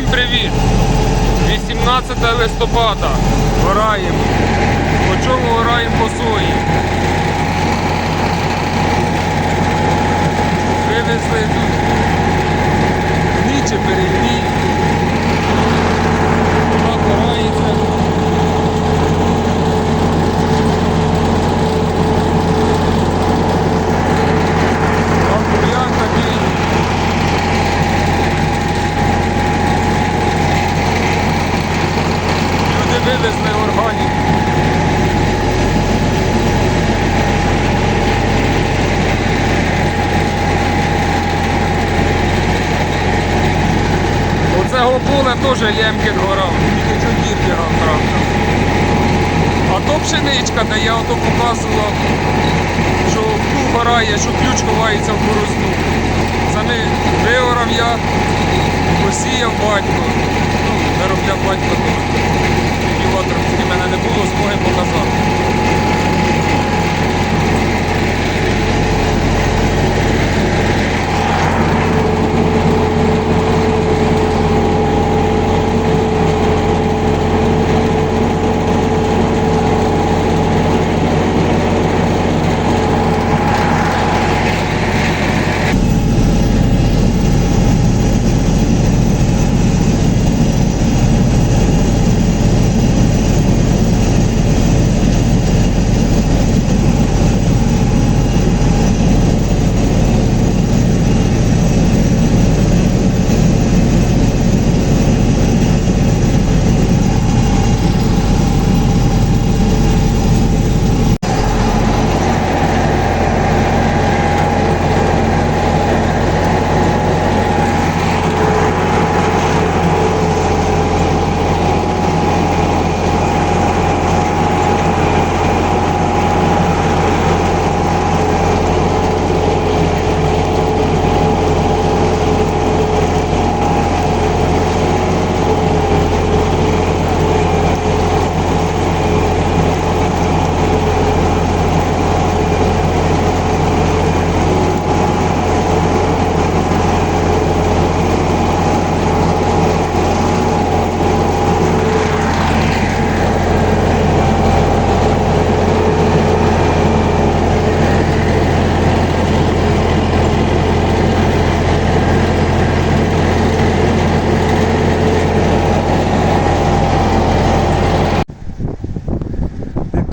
Всім привіт! 18 листопада. Гораємо. По чому гораємо по сої? Теж лемкін горав, тільки чудір бігав трактор. А то пшеничка, де я ото показував, що плуг горає, що ключ ховається в борозну. За ним виорав я, посіяв батько. Ну, виробляв батько то. Культиватор в мене не було, змоги показати.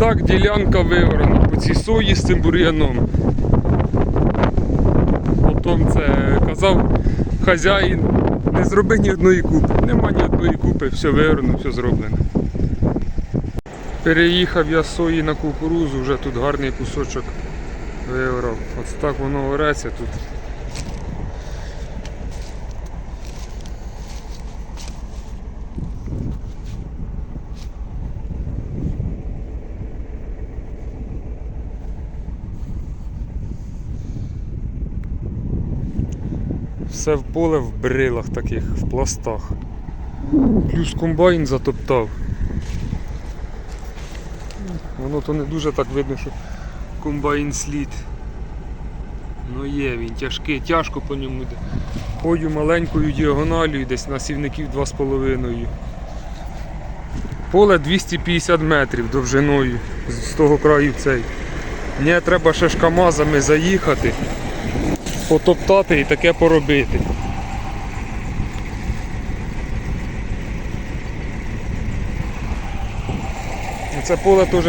Так ділянка виорана по цій сої з цим бур'яном. Потім це казав хазяїн, не зроби ні одної купи. Нема ні одної купи, все виорано, все зроблено. Переїхав я з сої на кукурузу, вже тут гарний кусочок виорав. Ось так воно ореться тут. Все в поле в брилах таких, в пластах. Плюс комбайн затоптав. Воно то не дуже так видно, що комбайн слід. Ну є, він тяжкий, тяжко по ньому йде. Ходю маленькою діагоналію, десь на сівників 2,5. Поле 250 метрів довжиною з того краю цей. Мені треба ще ж камазами заїхати потоптати і таке поробити. Це поле теж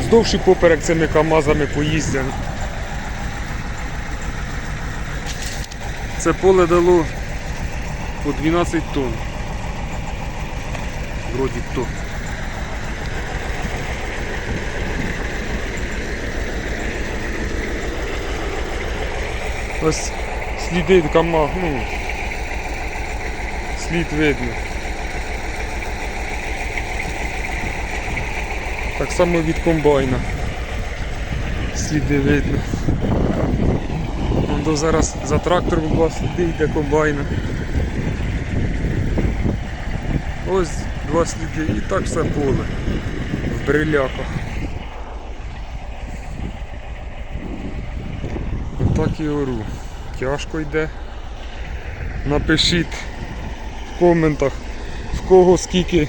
вздовж і поперек цими камазами поїздять. Це поле дало по 12 тонн. Вроді то. Ось сліди кама, ну, слід видно. Так само від комбайна. Сліди видно. Вон до зараз за трактором два сліди йде комбайна. Ось два сліди і так все поле в бриляках. Отак і ору. Тяжко йде. Напишіть в коментах, в кого скільки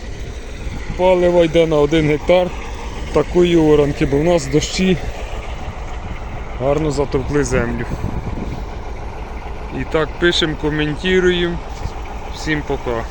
палива йде на один гектар такої оранки, бо в нас дощі гарно затовкли землю. І так пишемо, коментуємо. Всім пока.